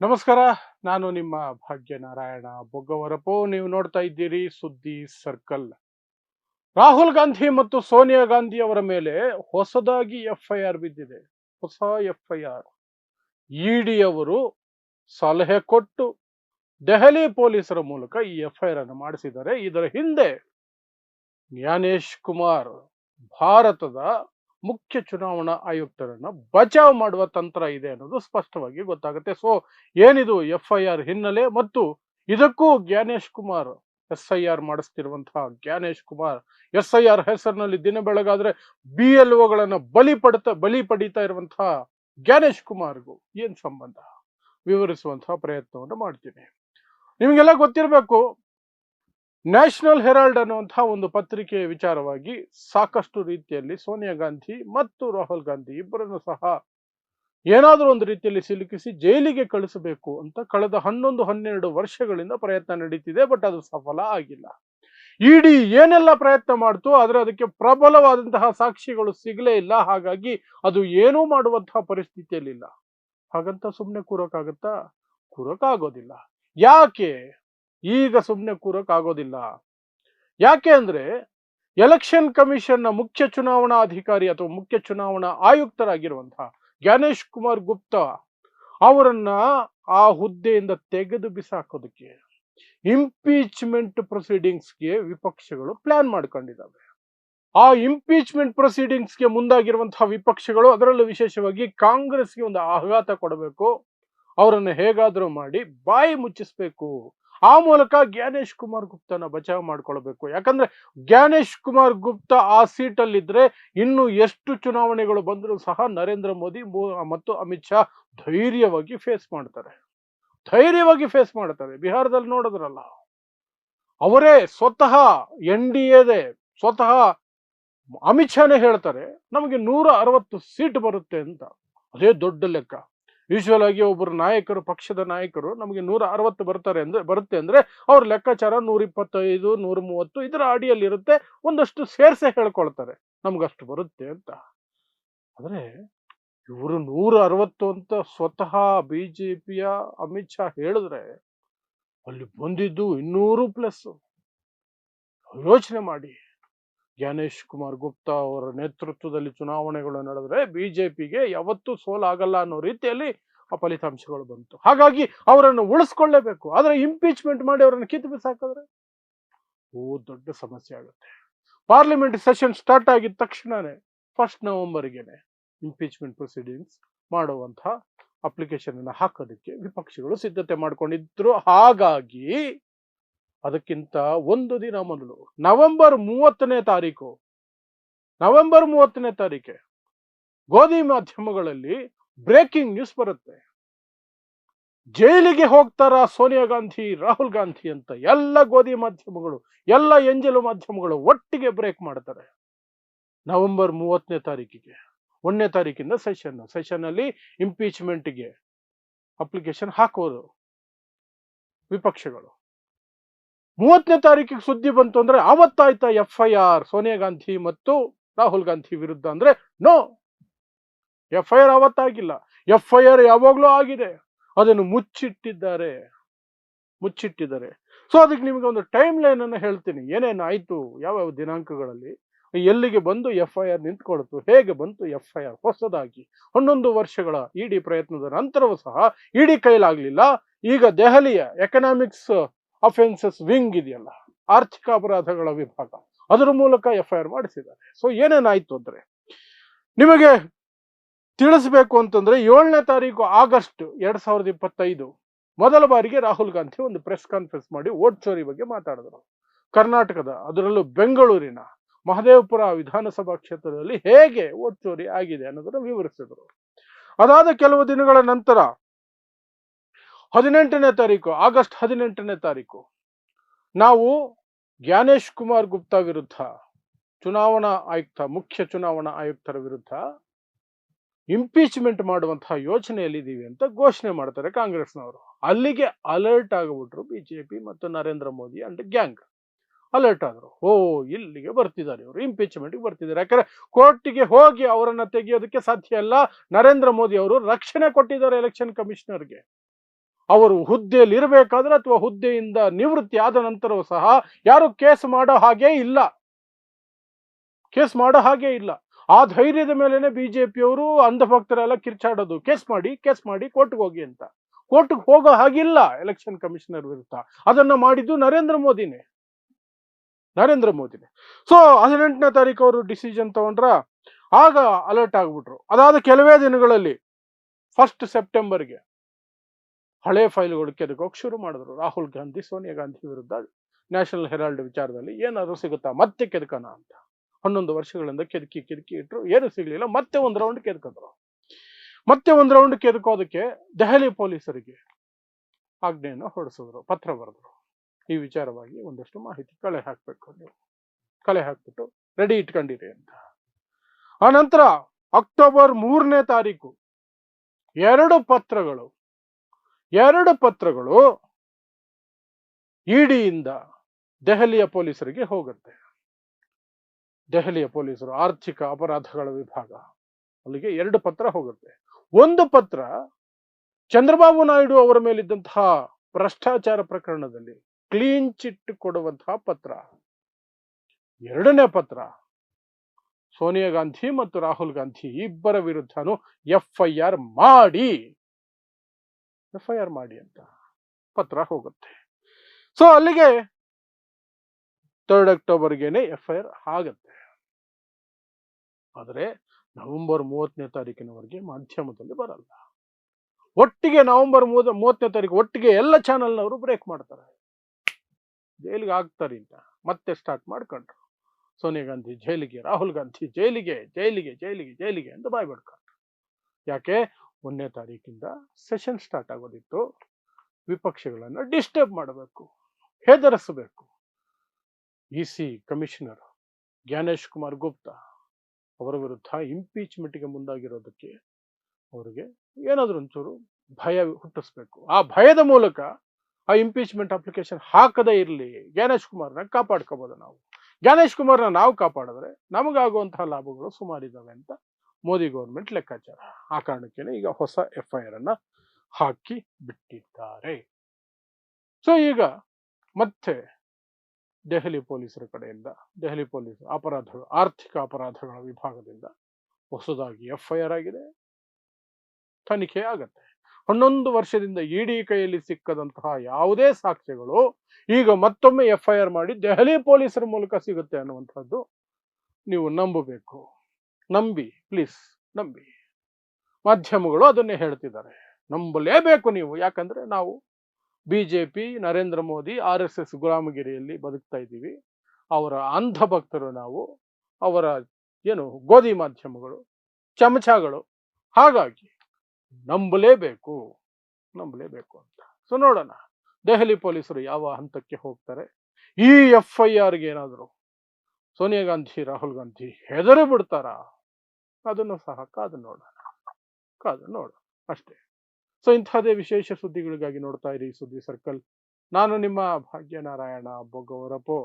ನಮಸ್ಕಾರ, ನಾನು ನಿಮ್ಮ ಭಾಗ್ಯನಾರಾಯಣ ಬೊಗ್ಗವರಪು. ನೀವು ನೋಡ್ತಾ ಇದ್ದೀರಿ ಸುದ್ದಿ ಸರ್ಕಲ್. ರಾಹುಲ್ ಗಾಂಧಿ ಮತ್ತು ಸೋನಿಯಾ ಗಾಂಧಿ ಅವರ ಮೇಲೆ ಹೊಸದಾಗಿ ಎಫ್ಐಆರ್ ಬಿದ್ದಿದೆ. ಹೊಸ ಎಫ್ಐಆರ್. ಇಡಿ ಅವರು ಸಲಹೆ ಕೊಟ್ಟು ದೆಹಲಿ ಪೊಲೀಸರ ಮೂಲಕ ಈ ಎಫ್ಐಆರ್ ಅನ್ನು ಮಾಡಿಸಿದ್ದಾರೆ. ಇದರ ಹಿಂದೆ ಜ್ಞಾನೇಶ್ ಕುಮಾರ್, ಭಾರತದ ಮುಖ್ಯ ಚುನಾವಣಾ ಆಯುಕ್ತರನ್ನ ಬಚಾವ್ ಮಾಡುವ ತಂತ್ರ ಇದೆ ಅನ್ನೋದು ಸ್ಪಷ್ಟವಾಗಿ ಗೊತ್ತಾಗುತ್ತೆ. ಸೊ ಏನಿದು ಎಫ್ ಐ ಆರ್ ಹಿನ್ನೆಲೆ ಮತ್ತು ಇದಕ್ಕೂ Gyanesh Kumar S I R ಮಾಡಿಸ್ತಿರುವಂತಹ Gyanesh Kumar S I R ಹೆಸರಿನಲ್ಲಿ ದಿನ ಬೆಳಗಾದ್ರೆ ಬಿ ಎಲ್ ಒಗಳನ್ನ ಬಲಿ ಪಡ್ತಾ, ಬಲಿ ಪಡಿತಾ ಇರುವಂತಹ ಜ್ಞಾನೇಶ್ ಕುಮಾರ್ಗೂ ಏನ್ ಸಂಬಂಧ? ವಿವರಿಸುವಂತಹ ಪ್ರಯತ್ನವನ್ನು ಮಾಡ್ತೀನಿ. ನಿಮಗೆಲ್ಲ ಗೊತ್ತಿರಬೇಕು ನ್ಯಾಷನಲ್ ಹೆರಾಲ್ಡ್ ಅನ್ನುವಂತಹ ಒಂದು ಪತ್ರಿಕೆಯ ವಿಚಾರವಾಗಿ ಸಾಕಷ್ಟು ರೀತಿಯಲ್ಲಿ ಸೋನಿಯಾ ಗಾಂಧಿ ಮತ್ತು ರಾಹುಲ್ ಗಾಂಧಿ ಇಬ್ಬರನ್ನು ಸಹ ಏನಾದರೂ ಒಂದು ರೀತಿಯಲ್ಲಿ ಸಿಲುಕಿಸಿ ಜೈಲಿಗೆ ಕಳಿಸಬೇಕು ಅಂತ ಕಳೆದ ಹನ್ನೊಂದು, ಹನ್ನೆರಡು ವರ್ಷಗಳಿಂದ ಪ್ರಯತ್ನ ನಡೀತಿದೆ, ಬಟ್ ಅದು ಸಫಲ ಆಗಿಲ್ಲ. ಇಡಿ ಏನೆಲ್ಲ ಪ್ರಯತ್ನ ಮಾಡ್ತು, ಆದ್ರೆ ಅದಕ್ಕೆ ಪ್ರಬಲವಾದಂತಹ ಸಾಕ್ಷಿಗಳು ಸಿಗಲೇ ಇಲ್ಲ. ಹಾಗಾಗಿ ಅದು ಏನೂ ಮಾಡುವಂತಹ ಪರಿಸ್ಥಿತಿಯಲ್ಲಿಲ್ಲ. ಹಾಗಂತ ಸುಮ್ಮನೆ ಕೂರೋಕ್ಕಾಗತ್ತಾ? ಕೂರಕಾಗೋದಿಲ್ಲ ಯಾಕೆ? ಈಗ ಸುಮ್ಮನೆ ಕೂರೋಕ್ಕಾಗೋದಿಲ್ಲ. ಯಾಕೆ ಅಂದ್ರೆ ಎಲೆಕ್ಷನ್ ಕಮಿಷನ್ನ ಮುಖ್ಯ ಚುನಾವಣಾ ಅಧಿಕಾರಿ ಅಥವಾ ಮುಖ್ಯ ಚುನಾವಣಾ ಆಯುಕ್ತರಾಗಿರುವಂತಹ ಜ್ಞಾನೇಶ್ ಕುಮಾರ್ ಗುಪ್ತಾ ಅವರನ್ನ ಆ ಹುದ್ದೆಯಿಂದ ತೆಗೆದು ಬಿಸಾಕೋದಕ್ಕೆ ಇಂಪೀಚ್ಮೆಂಟ್ ಪ್ರೊಸೀಡಿಂಗ್ಸ್ಗೆ ವಿಪಕ್ಷಗಳು ಪ್ಲಾನ್ ಮಾಡ್ಕೊಂಡಿದ್ದಾವೆ. ಆ ಇಂಪೀಚ್ಮೆಂಟ್ ಪ್ರೊಸೀಡಿಂಗ್ಸ್ಗೆ ಮುಂದಾಗಿರುವಂತಹ ವಿಪಕ್ಷಗಳು ಅದರಲ್ಲೂ ವಿಶೇಷವಾಗಿ ಕಾಂಗ್ರೆಸ್ಗೆ ಒಂದು ಆಘಾತ ಕೊಡಬೇಕು, ಅವರನ್ನು ಹೇಗಾದರೂ ಮಾಡಿ ಬಾಯಿ ಮುಚ್ಚಿಸ್ಬೇಕು. ಆ ಮೂಲಕ ಜ್ಞಾನೇಶ್ ಕುಮಾರ್ ಗುಪ್ತನ ಬಚಾವ್ ಮಾಡ್ಕೊಳ್ಬೇಕು. ಯಾಕಂದ್ರೆ ಜ್ಞಾನೇಶ್ ಕುಮಾರ್ ಗುಪ್ತ ಆ ಸೀಟಲ್ಲಿದ್ರೆ ಇನ್ನು ಎಷ್ಟು ಚುನಾವಣೆಗಳು ಬಂದರೂ ಸಹ ನರೇಂದ್ರ ಮೋದಿ ಮತ್ತು ಅಮಿತ್ ಶಾ ಧೈರ್ಯವಾಗಿ ಫೇಸ್ ಮಾಡ್ತಾರೆ. ಧೈರ್ಯವಾಗಿ ಫೇಸ್ ಮಾಡ್ತಾರೆ. ಬಿಹಾರದಲ್ಲಿ ನೋಡಿದ್ರಲ್ಲ. ಅವರೇ ಸ್ವತಃ ಎನ್ ಡಿ ಎದೆ ಸ್ವತಃ ಅಮಿತ್ ಶಾನೇ ಹೇಳ್ತಾರೆ, ನಮಗೆ ನೂರ ಅರವತ್ತು ಸೀಟ್ ಬರುತ್ತೆ ಅಂತ. ಅದೇ ದೊಡ್ಡ ಲೆಕ್ಕ. ಯೂಶುವಲ್ ಆಗಿ ಒಬ್ಬರು ನಾಯಕರು, ಪಕ್ಷದ ನಾಯಕರು ನಮಗೆ ನೂರ ಅರವತ್ತು ಬರ್ತಾರೆ ಅಂದ್ರೆ, ಬರುತ್ತೆ ಅಂದ್ರೆ ಅವ್ರ ಲೆಕ್ಕಾಚಾರ ನೂರ ಇಪ್ಪತ್ತೈದು, ನೂರ ಮೂವತ್ತು ಇದರ ಅಡಿಯಲ್ಲಿ ಇರುತ್ತೆ. ಒಂದಷ್ಟು ಸೇರ್ಸೆ ಹೇಳ್ಕೊಳ್ತಾರೆ. ನಮ್ಗಷ್ಟು ಬರುತ್ತೆ ಅಂತ. ಆದ್ರೆ ಇವರು ನೂರ ಅರವತ್ತು ಅಂತ ಸ್ವತಃ ಬಿಜೆಪಿಯ ಅಮಿತ್ ಶಾ ಹೇಳಿದ್ರೆ ಅಲ್ಲಿ ಬಂದಿದ್ದು ಇನ್ನೂರು ಪ್ಲಸ್ ಯೋಚನೆ ಮಾಡಿ. ಜ್ಞಾನೇಶ್ ಕುಮಾರ್ ಗುಪ್ತಾ ಅವರ ನೇತೃತ್ವದಲ್ಲಿ ಚುನಾವಣೆಗಳು ನಡೆದ್ರೆ ಬಿಜೆಪಿಗೆ ಯಾವತ್ತೂ ಸೋಲಾಗಲ್ಲ ಅನ್ನೋ ರೀತಿಯಲ್ಲಿ ಆ ಫಲಿತಾಂಶಗಳು ಬಂತು. ಹಾಗಾಗಿ ಅವರನ್ನು ಉಳಿಸ್ಕೊಳ್ಳೇಬೇಕು. ಆದರೆ ಇಂಪೀಚ್ಮೆಂಟ್ ಮಾಡಿ ಅವರನ್ನು ಕಿತ್ತು ಬಿಸಾಕಿದ್ರೆ? ಓ, ದೊಡ್ಡ ಸಮಸ್ಯೆ ಆಗುತ್ತೆ. ಪಾರ್ಲಿಮೆಂಟ್ ಸೆಷನ್ ಸ್ಟಾರ್ಟ್ ಆಗಿದ ತಕ್ಷಣನೇ ಫಸ್ಟ್ ನವೆಂಬರ್ಗೆನೆ ಇಂಪೀಚ್ಮೆಂಟ್ ಪ್ರೊಸೀಡಿಂಗ್ಸ್ ಮಾಡುವಂತಹ ಅಪ್ಲಿಕೇಶನ್ ಅನ್ನು ಹಾಕೋದಕ್ಕೆ ವಿಪಕ್ಷಗಳು ಸಿದ್ಧತೆ ಮಾಡ್ಕೊಂಡಿದ್ರು. ಹಾಗಾಗಿ ಅದಕ್ಕಿಂತ ಒಂದು ದಿನ ಮೊದಲು ನವೆಂಬರ್ ಮೂವತ್ತನೇ ತಾರೀಕು, ನವೆಂಬರ್ ಮೂವತ್ತನೇ ತಾರೀಕೆ ಗೋಧಿ ಮಾಧ್ಯಮಗಳಲ್ಲಿ ಬ್ರೇಕಿಂಗ್ ನ್ಯೂಸ್ ಬರುತ್ತೆ. ಜೈಲಿಗೆ ಹೋಗ್ತಾರ ಸೋನಿಯಾ ಗಾಂಧಿ, ರಾಹುಲ್ ಗಾಂಧಿ ಅಂತ ಎಲ್ಲ ಗೋಧಿ ಮಾಧ್ಯಮಗಳು, ಎಲ್ಲ ಎಂಜಲು ಮಾಧ್ಯಮಗಳು ಒಟ್ಟಿಗೆ ಬ್ರೇಕ್ ಮಾಡ್ತಾರೆ. ನವೆಂಬರ್ ಮೂವತ್ತನೇ ತಾರೀಕಿಗೆ, ಒಂದನೇ ತಾರೀಕಿಂದ ಸೆಷನ್ ಸೆಷನ್ ಅಲ್ಲಿ ಇಂಪೀಚ್ಮೆಂಟ್ಗೆ ಅಪ್ಲಿಕೇಶನ್ ಹಾಕೋದು ವಿಪಕ್ಷಗಳು. ಮೂವತ್ತನೇ ತಾರೀಕಿಗೆ ಸುದ್ದಿ ಬಂತು ಅಂದ್ರೆ ಆವತ್ತಾಯ್ತಾ F I R Sonia Gandhi ಮತ್ತು ರಾಹುಲ್ ಗಾಂಧಿ ವಿರುದ್ಧ ಅಂದ್ರೆ ನೋ. ಎಫ್ ಐ ಆರ್ ಅವತ್ತಾಗಿಲ್ಲ. ಎಫ್ ಐ ಆರ್ ಯಾವಾಗ್ಲೂ ಆಗಿದೆ. ಅದನ್ನು ಮುಚ್ಚಿಟ್ಟಿದ್ದಾರೆ. ಮುಚ್ಚಿಟ್ಟಿದ್ದಾರೆ. ಸೊ ಅದಕ್ಕೆ ನಿಮಗೆ ಒಂದು ಟೈಮ್ ಲೈನ್ ಅನ್ನು ಹೇಳ್ತೀನಿ. ಏನೇನು ಆಯ್ತು, ಯಾವ್ಯಾವ ದಿನಾಂಕಗಳಲ್ಲಿ, ಎಲ್ಲಿಗೆ ಬಂದು ಎಫ್ ಐ ಆರ್ ನಿಂತ್ಕೊಳ್ತು, ಹೇಗೆ ಬಂತು ಎಫ್ ಐ ಆರ್ ಹೊಸದಾಗಿ, ಹನ್ನೊಂದು ವರ್ಷಗಳ ಇಡಿ ಪ್ರಯತ್ನದ ನಂತರವೂ ಸಹ ಇಡಿ ಕೈಲಾಗ್ಲಿಲ್ಲ. ಈಗ ದೆಹಲಿಯ ಎಕನಾಮಿಕ್ಸ್ ಅಫೆನ್ಸಸ್ ವಿಂಗ್ ಇದೆಯಲ್ಲ, ಆರ್ಥಿಕ ಅಪರಾಧಗಳ ವಿಭಾಗ. ಅದರ ಮೂಲಕ ಎಫ್ ಐ ಆರ್ ಮಾಡಿಸಿದ್ದಾರೆ. ಸೊ ಏನೇನಾಯ್ತು ಅಂದ್ರೆ, ನಿಮಗೆ ತಿಳಿಸ್ಬೇಕು ಅಂತಂದ್ರೆ, ಏಳನೇ ತಾರೀಕು ಆಗಸ್ಟ್ ಎರಡ್ ಸಾವಿರದ ಇಪ್ಪತ್ತೈದು ಮೊದಲ ಬಾರಿಗೆ ರಾಹುಲ್ ಗಾಂಧಿ ಒಂದು ಪ್ರೆಸ್ ಕಾನ್ಫರೆನ್ಸ್ ಮಾಡಿ ವೋಟ್ ಚೋರಿ ಬಗ್ಗೆ ಮಾತಾಡಿದ್ರು. ಕರ್ನಾಟಕದ, ಅದರಲ್ಲೂ ಬೆಂಗಳೂರಿನ ಮಹದೇವಪುರ ವಿಧಾನಸಭಾ ಕ್ಷೇತ್ರದಲ್ಲಿ ಹೇಗೆ ವೋಟ್ ಚೋರಿ ಆಗಿದೆ ಅನ್ನೋದನ್ನು ವಿವರಿಸಿದರು. ಅದಾದ ಕೆಲವು ದಿನಗಳ ನಂತರ ಹದಿನೆಂಟನೇ ತಾರೀಕು, ಆಗಸ್ಟ್ ಹದಿನೆಂಟನೇ ತಾರೀಕು. ನಾವು ಜ್ಞಾನೇಶ್ ಕುಮಾರ್ ಗುಪ್ತಾ ವಿರುದ್ಧ, ಚುನಾವಣಾ ಆಯುಕ್ತ, ಮುಖ್ಯ ಚುನಾವಣಾ ಆಯುಕ್ತರ ವಿರುದ್ಧ ಇಂಪೀಚ್ಮೆಂಟ್ ಮಾಡುವಂತಹ ಯೋಚನೆಯಲ್ಲಿದ್ದೀವಿ ಅಂತ ಘೋಷಣೆ ಮಾಡ್ತಾರೆ ಕಾಂಗ್ರೆಸ್ನವರು. ಅಲ್ಲಿಗೆ ಅಲರ್ಟ್ ಆಗಿಬಿಟ್ರು ಬಿಜೆಪಿ ಮತ್ತು Narendra Modi and gang alert ಆದರು. ಓ, ಇಲ್ಲಿಗೆ ಬರ್ತಿದ್ದಾರೆ ಇವರು. ಇಂಪೀಚ್ಮೆಂಟ್ಗೆ ಬರ್ತಿದ್ದಾರೆ. ಯಾಕಂದ್ರೆ ಕೋರ್ಟಿಗೆ ಹೋಗಿ ಅವರನ್ನು ತೆಗೆಯೋದಕ್ಕೆ ಸಾಧ್ಯ ಇಲ್ಲ. ನರೇಂದ್ರ ಮೋದಿ ಅವರು ರಕ್ಷಣೆ ಕೊಟ್ಟಿದ್ದಾರೆ ಎಲೆಕ್ಷನ್ ಕಮಿಷನರ್ಗೆ ಅವರು ಹುದ್ದೆಯಲ್ಲಿ ಇರಬೇಕಾದ್ರೆ ಅಥವಾ ಹುದ್ದೆಯಿಂದ ನಿವೃತ್ತಿ ಆದ ನಂತರವೂ ಸಹ ಯಾರು ಕೇಸ್ ಮಾಡೋ ಹಾಗೆ ಇಲ್ಲ. ಕೇಸ್ ಮಾಡೋ ಹಾಗೆ ಇಲ್ಲ. ಆ ಧೈರ್ಯದ ಮೇಲೆನೆ ಬಿಜೆಪಿಯವರು ಅಂಧಭಕ್ತರೆಲ್ಲ ಕಿರ್ಚಾಡೋದು. ಕೇಸ್ ಮಾಡಿ ಕೇಸ್ ಮಾಡಿ, ಕೋರ್ಟ್ಗೆ ಹೋಗಿ ಅಂತ. ಕೋರ್ಟ್ಗೆ ಹೋಗೋ ಹಾಗಿಲ್ಲ ಎಲೆಕ್ಷನ್ ಕಮಿಷನರ್ ವಿರುದ್ಧ. ಅದನ್ನ ಮಾಡಿದ್ದು ನರೇಂದ್ರ ಮೋದಿನೇ. ನರೇಂದ್ರ ಮೋದಿನೇ. ಸೊ ಹದಿನೆಂಟನೇ ತಾರೀಕು ಅವರು ಡಿಸಿಷನ್ ತಗೊಂಡ್ರ ಆಗ ಅಲರ್ಟ್ ಆಗ್ಬಿಟ್ರು. ಅದಾದ ಕೆಲವೇ ದಿನಗಳಲ್ಲಿ ಫಸ್ಟ್ ಸೆಪ್ಟೆಂಬರ್ಗೆ ಹಳೆ ಫೈಲ್ಗಳು ಕೆದಕೋಕ್ ಶುರು ಮಾಡಿದ್ರು. ರಾಹುಲ್ ಗಾಂಧಿ, ಸೋನಿಯಾ ಗಾಂಧಿ ವಿರುದ್ಧ ನ್ಯಾಷನಲ್ ಹೆರಾಲ್ಡ್ ವಿಚಾರದಲ್ಲಿ ಏನಾದರೂ ಸಿಗುತ್ತಾ? ಮತ್ತೆ ಕೆದಕನ ಅಂತ. ಹನ್ನೊಂದು ವರ್ಷಗಳಿಂದ ಕೆದಕಿ ಕೆದಕಿ ಇಟ್ಟರು ಏನು ಸಿಗ್ಲಿಲ್ಲ. ಮತ್ತೆ ಒಂದು ರೌಂಡ್ ಕೆದಕಿದ್ರು. ಮತ್ತೆ ಒಂದು ರೌಂಡ್ ಕೆದಕೋದಕ್ಕೆ ದೆಹಲಿ ಪೊಲೀಸರಿಗೆ ಆಜ್ಞೆಯನ್ನು ಹೊರಡಿಸಿದ್ರು. ಪತ್ರ ಬರೆದ್ರು. ಈ ವಿಚಾರವಾಗಿ ಒಂದಷ್ಟು ಮಾಹಿತಿ ಕಲೆ ಹಾಕ್ಬೇಕು ನೀವು. ಕಲೆ ಹಾಕ್ಬಿಟ್ಟು ರೆಡಿ ಇಟ್ಕೊಂಡಿರಿ ಅಂತ. ಆ ನಂತರ ಅಕ್ಟೋಬರ್ ಮೂರನೇ ತಾರೀಕು ಎರಡು ಪತ್ರಗಳು ಎರಡು ಪತ್ರಗಳು ಇಡಿಯಿಂದ ದೆಹಲಿಯ ಪೊಲೀಸರಿಗೆ ಹೋಗುತ್ತೆ. ದೆಹಲಿಯ ಪೊಲೀಸರು ಆರ್ಥಿಕ ಅಪರಾಧಗಳ ವಿಭಾಗ, ಅಲ್ಲಿಗೆ ಎರಡು ಪತ್ರ ಹೋಗುತ್ತೆ. ಒಂದು ಪತ್ರ ಚಂದ್ರಬಾಬು ನಾಯ್ಡು ಅವರ ಮೇಲಿದ್ದಂತಹ ಭ್ರಷ್ಟಾಚಾರ ಪ್ರಕರಣದಲ್ಲಿ ಕ್ಲೀನ್ ಚಿಟ್ ಕೊಡುವಂತಹ ಪತ್ರ. ಎರಡನೇ ಪತ್ರ, ಸೋನಿಯಾ ಗಾಂಧಿ ಮತ್ತು ರಾಹುಲ್ ಗಾಂಧಿ ಇಬ್ಬರ ವಿರುದ್ಧನೂ ಎಫ್ ಐ ಆರ್ ಮಾಡಿ ಎಫ್ ಐ ಆರ್ ಮಾಡಿ ಅಂತ ಪತ್ರ ಹೋಗುತ್ತೆ. ಸೊ ಅಲ್ಲಿಗೆ ಥರ್ಡ್ ಅಕ್ಟೋಬರ್ಗೆನೆ ಎಫ್ ಐ ಆರ್ ಆಗತ್ತೆ. ಆದರೆ ನವೆಂಬರ್ ಮೂವತ್ತನೇ ತಾರೀಕಿನವರೆಗೆ ಮಾಧ್ಯಮದಲ್ಲಿ ಬರಲ್ಲ. ಒಟ್ಟಿಗೆ ನವೆಂಬರ್ ಮೂವತ್ ಮೂವತ್ತನೇ ತಾರೀಕು ಒಟ್ಟಿಗೆ ಎಲ್ಲ ಚಾನೆಲ್ನವರು ಬ್ರೇಕ್ ಮಾಡ್ತಾರೆ. ಜೈಲಿಗೆ ಆಗ್ತಾರೆ ಅಂತ ಮತ್ತೆ ಸ್ಟಾರ್ಟ್ ಮಾಡ್ಕೊಂಡ್ರು. ಸೋನಿಯಾ ಗಾಂಧಿ ಜೈಲಿಗೆ, ರಾಹುಲ್ ಗಾಂಧಿ ಜೈಲಿಗೆ ಜೈಲಿಗೆ ಜೈಲಿಗೆ ಜೈಲಿಗೆ ಅಂತ ಬಾಯ್ ಬಿಡ್ಕೊಂಡ್ರು ಯಾಕೆ? ಒಂದನೇ ತಾರೀಕಿಂದ ಸೆಷನ್ ಸ್ಟಾರ್ಟ್ ಆಗೋದಿತ್ತು. ವಿಪಕ್ಷಗಳನ್ನು ಡಿಸ್ಟರ್ಬ್ ಮಾಡಬೇಕು, ಹೆದರಿಸಬೇಕು. E C commissioner Gyanesh Kumar Gupta ಅವರ ವಿರುದ್ಧ ಇಂಪೀಚ್ಮೆಂಟ್ಗೆ ಮುಂದಾಗಿರೋದಕ್ಕೆ ಅವರಿಗೆ ಏನಾದರೂ ಒಂಚೂರು ಭಯ ಹುಟ್ಟಿಸ್ಬೇಕು. ಆ ಭಯದ ಮೂಲಕ ಆ ಇಂಪೀಚ್ಮೆಂಟ್ ಅಪ್ಲಿಕೇಶನ್ ಹಾಕದೇ ಇರಲಿ, ಜ್ಞಾನೇಶ್ ಕುಮಾರ್ನ ಕಾಪಾಡ್ಕೋಬೋದು ನಾವು. ಜ್ಞಾನೇಶ್ ಕುಮಾರ್ನ ನಾವು ಕಾಪಾಡಿದ್ರೆ ನಮಗಾಗುವಂತಹ ಲಾಭಗಳು ಸುಮಾರಿದ್ದಾವೆ ಅಂತ ಮೋದಿ ಗೌರ್ಮೆಂಟ್ ಲೆಕ್ಕಾಚಾರ. ಆ ಕಾರಣಕ್ಕೇನೆ ಈಗ ಹೊಸ ಎಫ್ ಐ ಆರ್ ಅನ್ನ ಹಾಕಿ ಬಿಟ್ಟಿದ್ದಾರೆ. ಸೊ ಈಗ ಮತ್ತೆ ದೆಹಲಿ ಪೊಲೀಸರ ಕಡೆಯಿಂದ, ದೆಹಲಿ ಪೊಲೀಸ್ ಅಪರಾಧಗಳು, ಆರ್ಥಿಕ ಅಪರಾಧಗಳ ವಿಭಾಗದಿಂದ ಹೊಸದಾಗಿ ಎಫ್ ಐ ಆರ್ ಆಗಿದೆ. ತನಿಖೆ ಆಗತ್ತೆ. ಹನ್ನೊಂದು ವರ್ಷದಿಂದ ಇಡಿ ಕೈಯಲ್ಲಿ ಸಿಕ್ಕದಂತಹ ಯಾವುದೇ ಸಾಕ್ಷ್ಯಗಳು ಈಗ ಮತ್ತೊಮ್ಮೆ ಎಫ್ ಐ ಆರ್ ಮಾಡಿ ದೆಹಲಿ ಪೊಲೀಸರ ಮೂಲಕ ಸಿಗುತ್ತೆ ಅನ್ನುವಂಥದ್ದು ನೀವು ನಂಬಬೇಕು. ನಂಬಿ ಪ್ಲೀಸ್ ನಂಬಿ. ಮಾಧ್ಯಮಗಳು ಅದನ್ನೇ ಹೇಳ್ತಿದ್ದಾರೆ. ನಂಬಲೇಬೇಕು ನೀವು. ಯಾಕಂದ್ರೆ ನಾವು BJP Narendra Modi, R S S ಗುಲಾಮಗಿರಿಯಲ್ಲಿ ಬದುಕ್ತಾ ಇದ್ದೀವಿ. ಅವರ ಅಂಧ ಭಕ್ತರು ನಾವು, ಅವರ ಏನು ಗೋಧಿ ಮಾಧ್ಯಮಗಳು, ಚಮಚಗಳು. ಹಾಗಾಗಿ ನಂಬಲೇಬೇಕು ನಂಬಲೇಬೇಕು ಅಂತ. ಸೊ ನೋಡೋಣ. ದೆಹಲಿ ಪೊಲೀಸರು ಯಾವ ಹಂತಕ್ಕೆ ಹೋಗ್ತಾರೆ? ಈ ಎಫ್ ಐ ಆರ್ಗೆ ಏನಾದರೂ ಸೋನಿಯಾ ಗಾಂಧಿ, ರಾಹುಲ್ ಗಾಂಧಿ ಹೆದರು ಬಿಡ್ತಾರಾ? ಅದನ್ನು ಸಹ ಕಾದು ನೋಡೋಣ. ಕಾದು ನೋಡೋಣ, ಅಷ್ಟೇ. ಸೊ ಇಂಥದೇ ವಿಶೇಷ ಸುದ್ದಿಗಳಿಗಾಗಿ ನೋಡ್ತಾ ಇರಿ ಸುದ್ದಿ ಸರ್ಕಲ್ ನಾನು ನಿಮ್ಮ ಭಾಗ್ಯನಾರಾಯಣ ಬೊಗವರಪೋ